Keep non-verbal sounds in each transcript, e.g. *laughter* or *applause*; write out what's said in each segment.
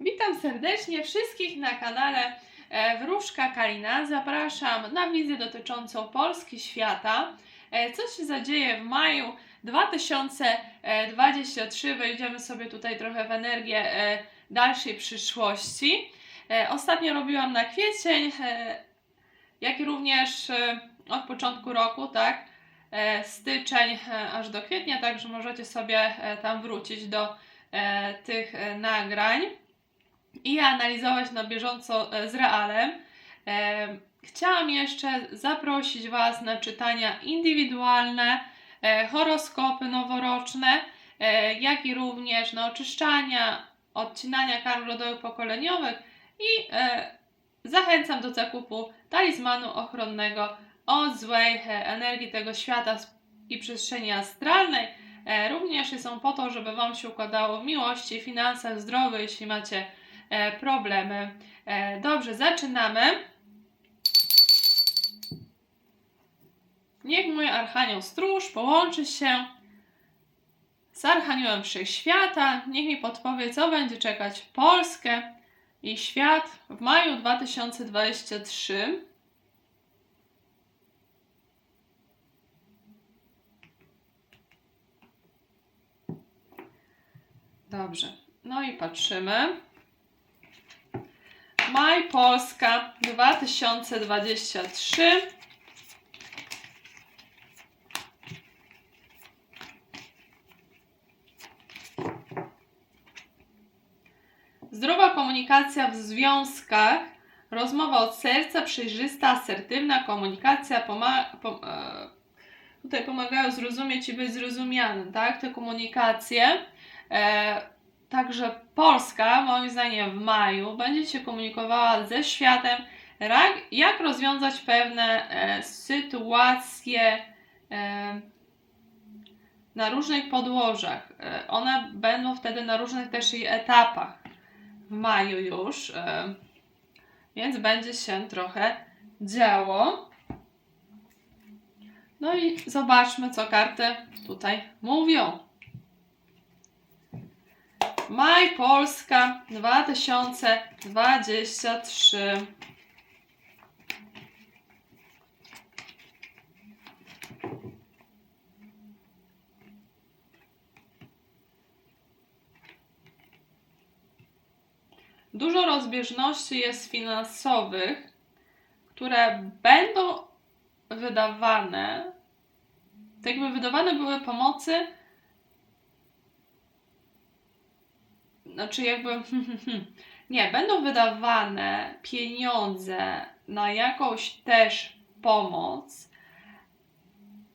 Witam serdecznie wszystkich na kanale e, Wróżka Kalina. Zapraszam na wizję dotyczącą Polski świata. E, Co się zadzieje w maju 2023? Wejdziemy sobie tutaj trochę w energię e, dalszej przyszłości. Ostatnio robiłam na kwiecień, jak i również od początku roku, tak? Styczeń aż do kwietnia, także możecie sobie tam wrócić do tych nagrań i je analizować na bieżąco e, z realem. E, Chciałam jeszcze zaprosić Was na czytania indywidualne, e, horoskopy noworoczne, jak i również na oczyszczania, odcinania karm rodowych pokoleniowych i zachęcam do zakupu talizmanu ochronnego od złej energii tego świata i przestrzeni astralnej. Również są po to, żeby Wam się układało w miłości, finansach, zdrowiu, jeśli macie e, problemy. E, Dobrze, zaczynamy. Niech mój Archanioł Stróż połączy się z Archaniołem Wszechświata. Niech mi podpowie, co będzie czekać Polskę i świat w maju 2023. Dobrze, no i patrzymy. Maj Polska 2023. Zdrowa komunikacja w związkach, rozmowa od serca, przejrzysta, asertywna komunikacja pomaga. Pom e, tutaj pomagają zrozumieć i być zrozumianym, tak? Te komunikacje. E, także Polska, moim zdaniem, w maju będzie się komunikowała ze światem, jak rozwiązać pewne e, sytuacje e, na różnych podłożach. E, one będą wtedy na różnych też etapach w maju już, więc będzie się trochę działo. No i zobaczmy, co karty tutaj mówią. Maj Polska 2023. Dużo rozbieżności jest finansowych, które będą wydawane, tak jakby wydawane były pomocy, znaczy jakby, *laughs* nie, będą wydawane pieniądze na jakąś też pomoc,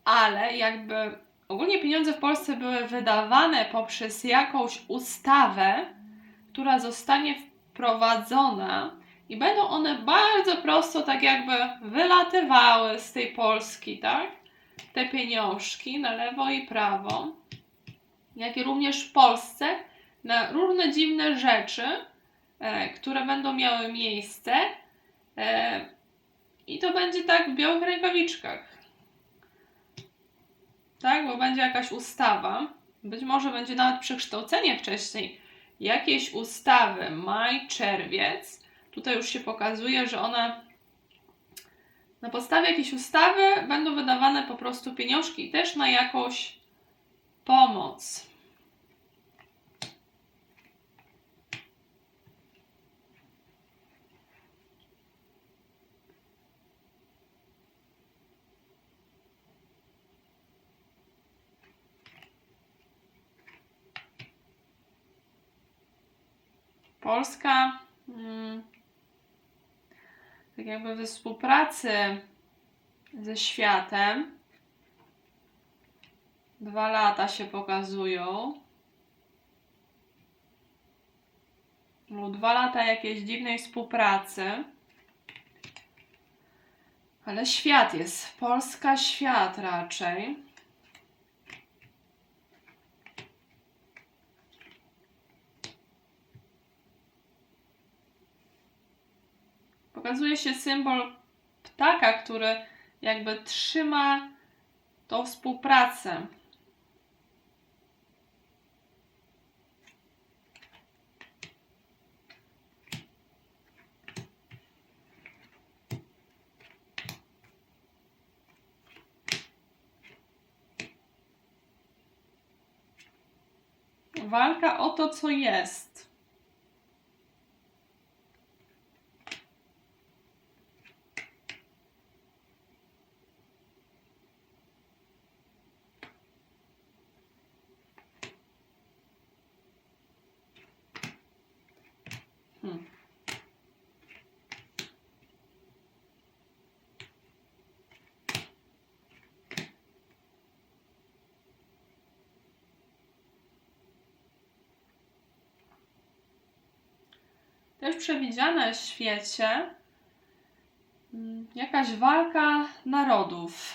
ale jakby ogólnie pieniądze w Polsce były wydawane poprzez jakąś ustawę, która zostanie wprowadzona i będą one bardzo prosto tak jakby wylatywały z tej Polski, tak? Te pieniążki na lewo i prawo, jak i również w Polsce na różne dziwne rzeczy, e, które będą miały miejsce e, i to będzie tak w białych rękawiczkach. Tak, bo będzie jakaś ustawa, być może będzie nawet przekształcenie wcześniej jakiejś ustawy, maj, czerwiec, tutaj już się pokazuje, że one na podstawie jakiejś ustawy będą wydawane po prostu pieniążki też na jakąś pomoc. Polska mm, tak jakby we współpracy ze światem dwa lata się pokazują. Lub dwa lata jakiejś dziwnej współpracy. Ale świat jest. Polska świat raczej. pokazuje się symbol ptaka, który jakby trzyma tą współpracę. Walka o to, co jest. Też przewidziane w świecie mm, jakaś walka narodów.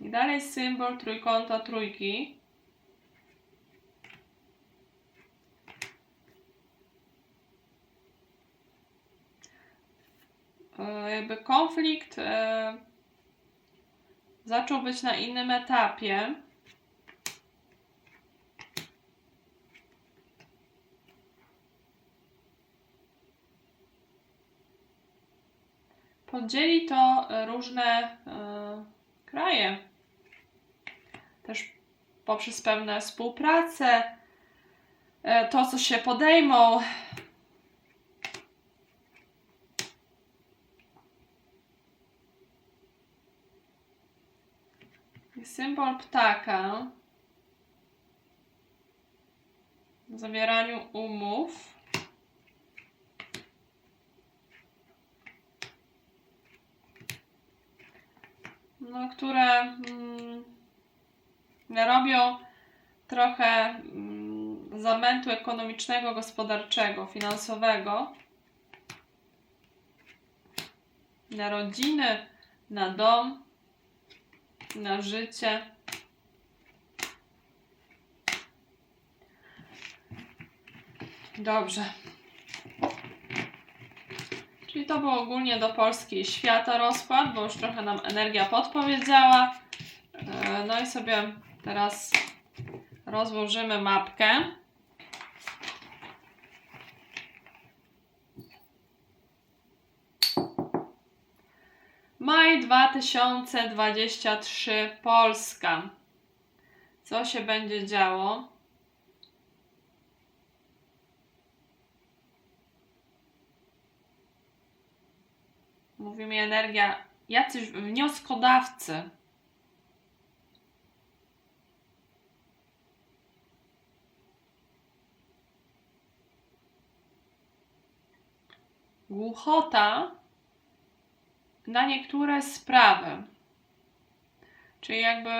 I dalej symbol trójkąta trójki. E, Jakby konflikt e, zaczął być na innym etapie. Podzieli to e, różne e, kraje. Też poprzez pewne współpracę, e, to co się podejmą. Symbol ptaka w zawieraniu umów. No, które mm, robią trochę mm, zamętu ekonomicznego, gospodarczego, finansowego na rodziny, na dom, na życie. Dobrze. Czyli to był ogólnie do Polski świata rozkład, bo już trochę nam energia podpowiedziała. E, No i sobie teraz rozłożymy mapkę. Maj 2023 Polska. Co się będzie działo? Mówi mi energia, jacyś wnioskodawcy. Głuchota na niektóre sprawy. Czyli jakby,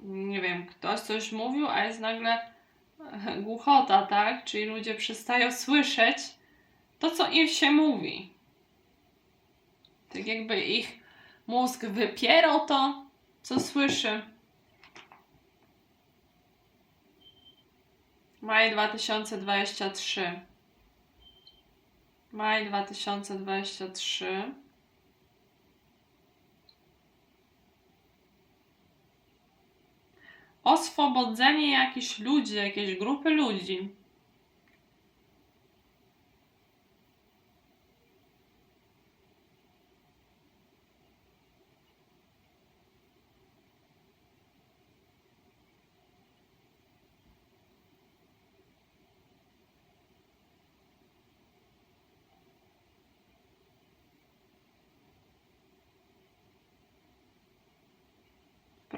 nie wiem, ktoś coś mówił, a jest nagle głuchota, tak? Czyli ludzie przestają słyszeć to, co im się mówi. Tak jakby ich mózg wypierał to, co słyszy. Maj 2023. Maj 2023. Oswobodzenie jakichś ludzi, jakiejś grupy ludzi.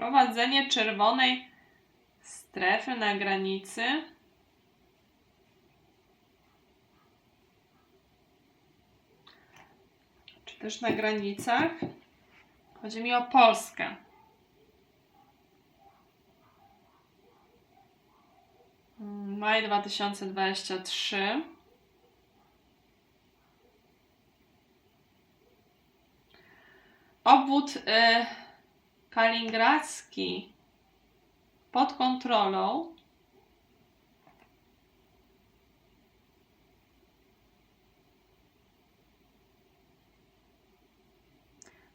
Wprowadzenie czerwonej strefy na granicy. Czy też na granicach. Chodzi mi o Polskę. Maj 2023. Obwód y, kaliningradzki pod kontrolą.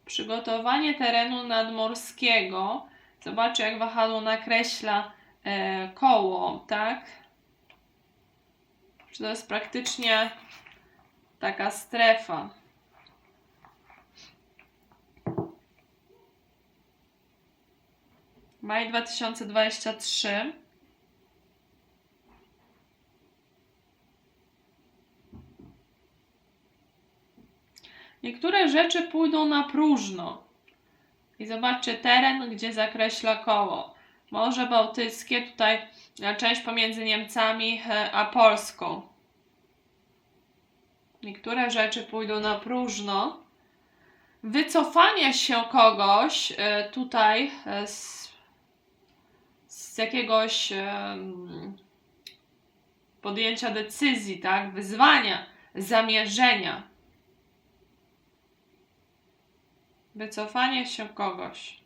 Przygotowanie terenu nadmorskiego. Zobaczcie, jak wahadło nakreśla e, koło, tak? Czy to jest praktycznie taka strefa. Maj 2023. Niektóre rzeczy pójdą na próżno. I zobaczcie teren, gdzie zakreśla koło. Morze Bałtyckie, tutaj e, część pomiędzy Niemcami e, a Polską. Niektóre rzeczy pójdą na próżno. Wycofanie się kogoś e, tutaj z, jakiegoś podjęcia decyzji, tak? Wyzwania, zamierzenia. Wycofanie się kogoś.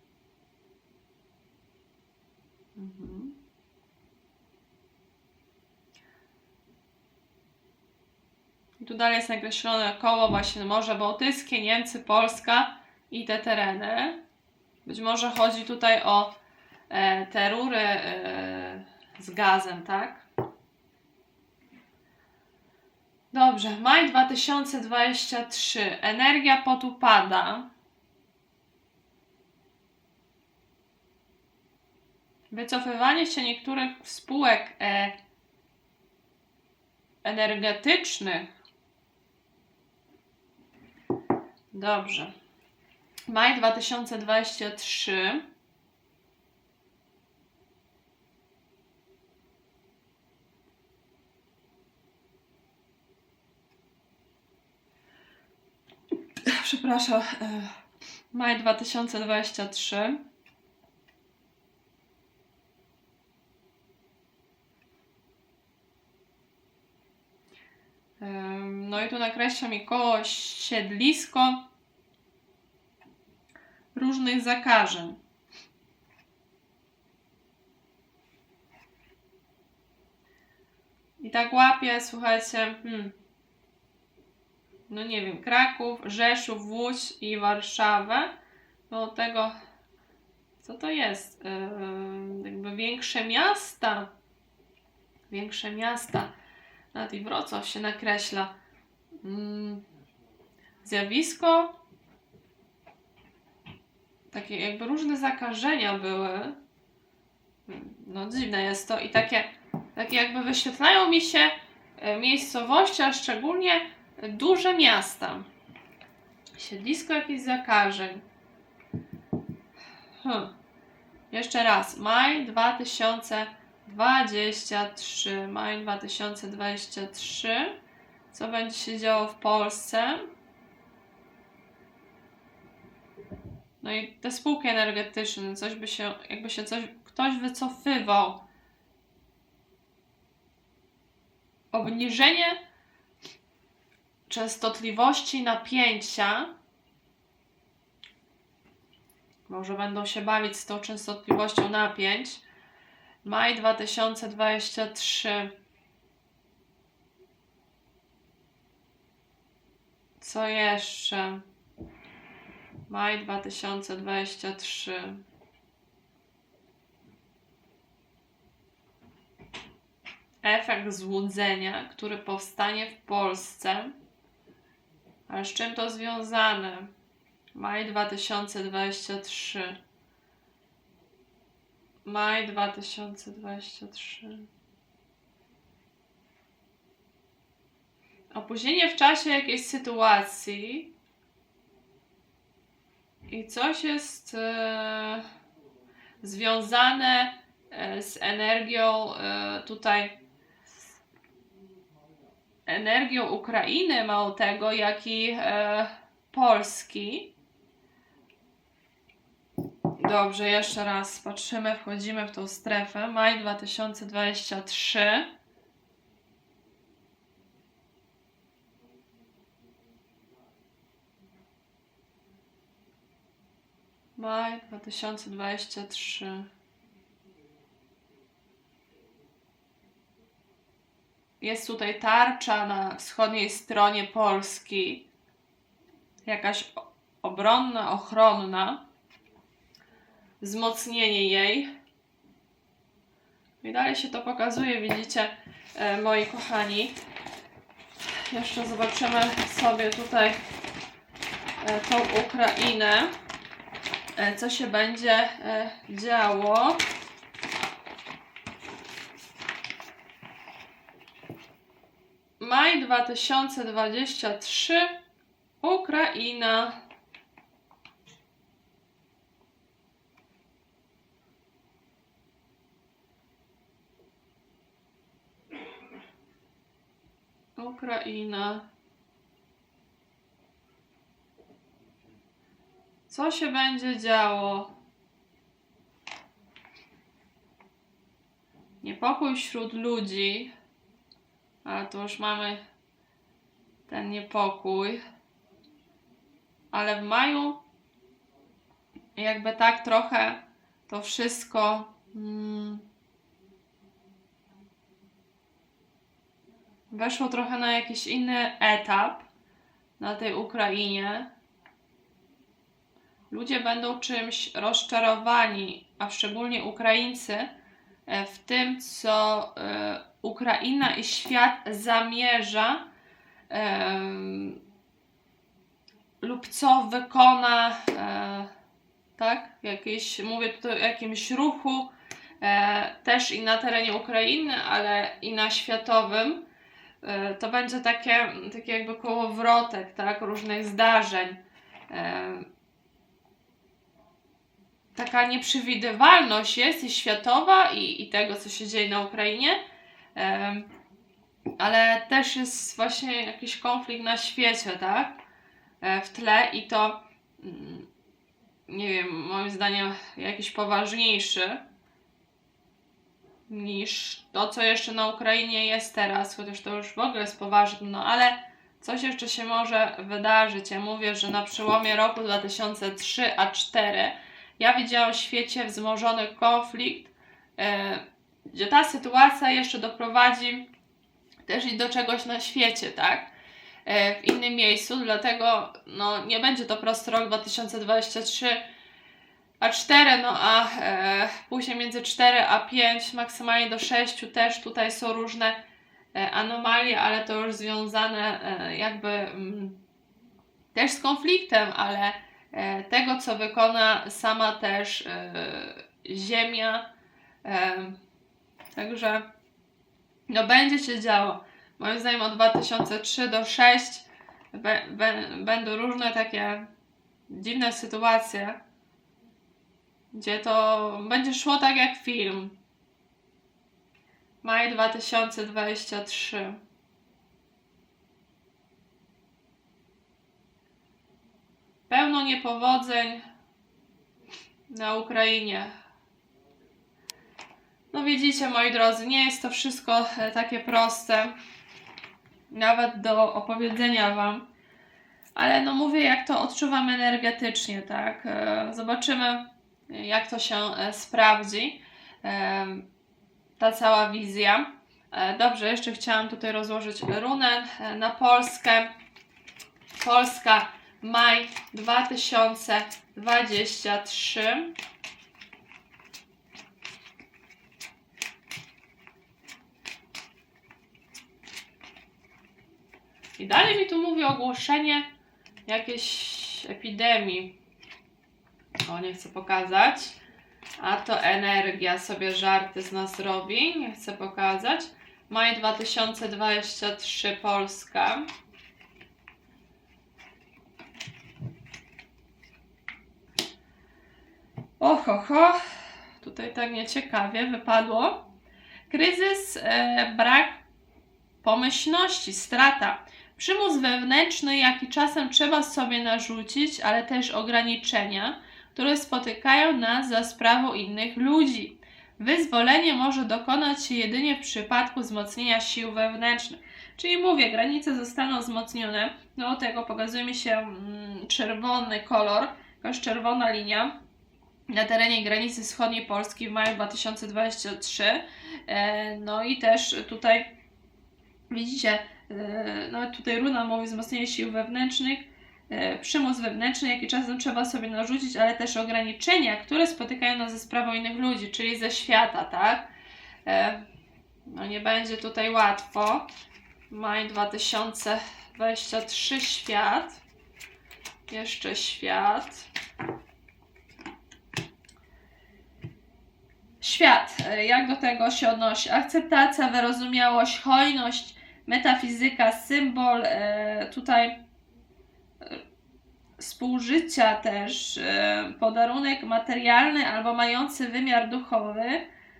Mhm. I tu dalej jest nakreślone koło właśnie Morze Bałtyckie, Niemcy, Polska i te tereny. Być może chodzi tutaj o te rury e, z gazem, tak? Dobrze, maj 2023. Energia potupada. Wycofywanie się niektórych spółek e, energetycznych. Dobrze. Maj 2023. Przepraszam. e, Maj 2023. Em, No i tu nakreśla mi koło siedlisko różnych zakażeń. I tak łapię, słuchajcie, hmm, no nie wiem, Kraków, Rzeszów, Łódź i Warszawę. No tego, co to jest? Em, jakby większe miasta. Większe miasta. Nawet i Wrocław się nakreśla. Mm, Zjawisko. Takie jakby różne zakażenia były. No dziwne jest to i takie, takie jakby wyświetlają mi się e, miejscowości, a szczególnie duże miasta. Siedlisko jakichś zakażeń. Hmm. Jeszcze raz. Maj 2023. Maj 2023. Co będzie się działo w Polsce? No i te spółki energetyczne, coś by się, jakby się coś, ktoś wycofywał. Obniżenie częstotliwości napięcia. Może będą się bawić z tą częstotliwością napięć. Maj 2023. Co jeszcze? Maj 2023. Efekt złudzenia, który powstanie w Polsce. Ale z czym to związane? Maj 2023. Maj 2023. Opóźnienie w czasie jakiejś sytuacji i coś jest e, związane e, z energią e, tutaj energią Ukrainy, mało tego, jak i e, Polski. Dobrze, jeszcze raz patrzymy, wchodzimy w tą strefę. Maj 2023. Maj 2023. Jest tutaj tarcza na wschodniej stronie Polski. Jakaś obronna, ochronna. Wzmocnienie jej. I dalej się to pokazuje, widzicie, e, moi kochani. Jeszcze zobaczymy sobie tutaj e, tą Ukrainę. e, co się będzie działo. Maj 2023 Ukraina. Ukraina. Co się będzie działo? Niepokój wśród ludzi. Ale to już mamy ten niepokój. Ale w maju jakby tak trochę to wszystko mm, weszło trochę na jakiś inny etap na tej Ukrainie. Ludzie będą czymś rozczarowani, a szczególnie Ukraińcy, w tym, co e, Ukraina i świat zamierza lub co wykona, e, tak? Jakieś, mówię tutaj o jakimś ruchu, e, też i na terenie Ukrainy, ale i na światowym. E, to będzie takie, takie jakby kołowrotek, tak? Różnych zdarzeń. Taka nieprzewidywalność jest i światowa, i, i tego, co się dzieje na Ukrainie, ale też jest właśnie jakiś konflikt na świecie, tak? E, w tle i to, mm, nie wiem, moim zdaniem jakiś poważniejszy niż to, co jeszcze na Ukrainie jest teraz, chociaż to już w ogóle jest poważne, no ale coś jeszcze się może wydarzyć. Ja mówię, że na przełomie roku 2003 a 2004 ja widziałam w świecie wzmożony konflikt, e, gdzie ta sytuacja jeszcze doprowadzi też i do czegoś na świecie, tak? E, w innym miejscu, dlatego no, nie będzie to prosty rok 2023 a 4, no a e, później między 4 a 5, maksymalnie do 6 też tutaj są różne e, anomalie, ale to już związane e, jakby mm, też z konfliktem, ale tego, co wykona sama też e, Ziemia. E, także no będzie się działo. Moim zdaniem od 2003 do 6 be, be, będą różne takie dziwne sytuacje, gdzie to będzie szło tak jak film. Maj 2023. Pełno niepowodzeń na Ukrainie. No widzicie, moi drodzy, nie jest to wszystko e, takie proste, nawet do opowiedzenia Wam. Ale no mówię, jak to odczuwam energetycznie, tak? E, Zobaczymy, jak to się e, sprawdzi, ta cała wizja. Dobrze, jeszcze chciałam tutaj rozłożyć runę na Polskę. Polska, maj 2023. I dalej mi tu mówi ogłoszenie jakiejś epidemii. O, nie chcę pokazać. A to energia sobie żarty z nas robi. Nie chcę pokazać. Maj 2023 Polska. Oho, ho. Tutaj tak nieciekawie wypadło. Kryzys, e, brak pomyślności, strata. Przymus wewnętrzny, jaki czasem trzeba sobie narzucić, ale też ograniczenia, które spotykają nas za sprawą innych ludzi. Wyzwolenie może dokonać się jedynie w przypadku wzmocnienia sił wewnętrznych. Czyli mówię, granice zostaną wzmocnione. Do tego pokazuje mi się mm, czerwony kolor, jakaś czerwona linia na terenie granicy wschodniej Polski w maju 2023. E, No i też tutaj widzicie, e, nawet tutaj runa mówi wzmocnienie sił wewnętrznych, e, przymus wewnętrzny, jaki czasem trzeba sobie narzucić, ale też ograniczenia, które spotykają nas ze sprawą innych ludzi, czyli ze świata, tak? No nie będzie tutaj łatwo. Maj 2023 świat. Jeszcze świat. Świat. E, Jak do tego się odnosi? Akceptacja, wyrozumiałość, hojność, metafizyka, symbol e, tutaj e, współżycia też, podarunek materialny albo mający wymiar duchowy.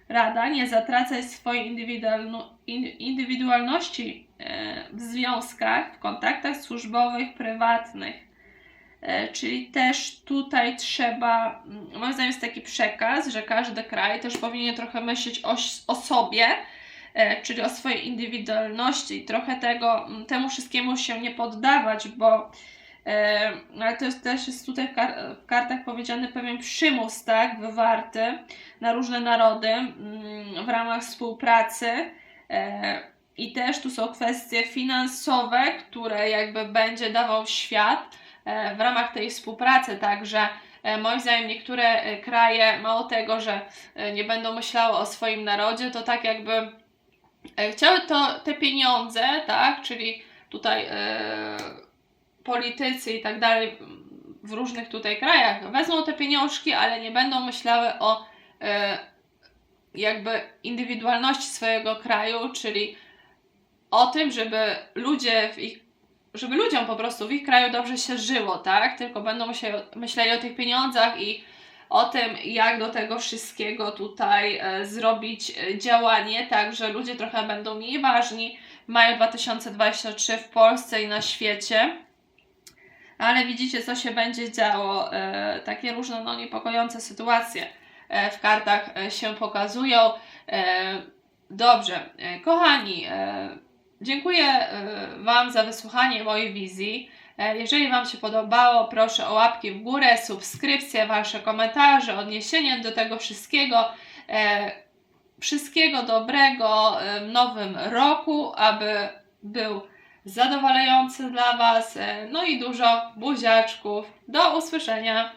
Rada, nie zatracaj swojej indywidualno- in- indywidualności w związkach, w kontaktach służbowych, prywatnych. E, Czyli też tutaj trzeba, mm, moim zdaniem jest taki przekaz, że każdy kraj też powinien trochę myśleć o, o sobie, e, czyli o swojej indywidualności i trochę tego, mm, temu wszystkiemu się nie poddawać, bo e, ale to jest, też jest tutaj w, kar- w kartach powiedziany pewien przymus, tak, wywarty na różne narody mm, w ramach współpracy. I też tu są kwestie finansowe, które jakby będzie dawał świat w ramach tej współpracy, także e, moim zdaniem niektóre e, kraje, mało tego, że e, nie będą myślały o swoim narodzie, to tak jakby e, chciały to te pieniądze, tak, czyli tutaj e, politycy i tak dalej w różnych tutaj krajach wezmą te pieniążki, ale nie będą myślały o e, jakby indywidualności swojego kraju, czyli o tym, żeby ludzie w ich, żeby ludziom po prostu w ich kraju dobrze się żyło, tak? Tylko będą myśleli, myśleli o tych pieniądzach i o tym, jak do tego wszystkiego tutaj e, zrobić e, działanie, tak, że ludzie trochę będą mniej ważni w maju 2023 w Polsce i na świecie. Ale widzicie, co się będzie działo. E, takie różne no, niepokojące sytuacje w kartach się pokazują. Dobrze, kochani, dziękuję e, Wam za wysłuchanie mojej wizji. E, Jeżeli Wam się podobało, proszę o łapki w górę, subskrypcje, Wasze komentarze, odniesienie do tego wszystkiego. E, Wszystkiego dobrego w nowym roku, aby był zadowalający dla Was. No i dużo buziaczków. Do usłyszenia.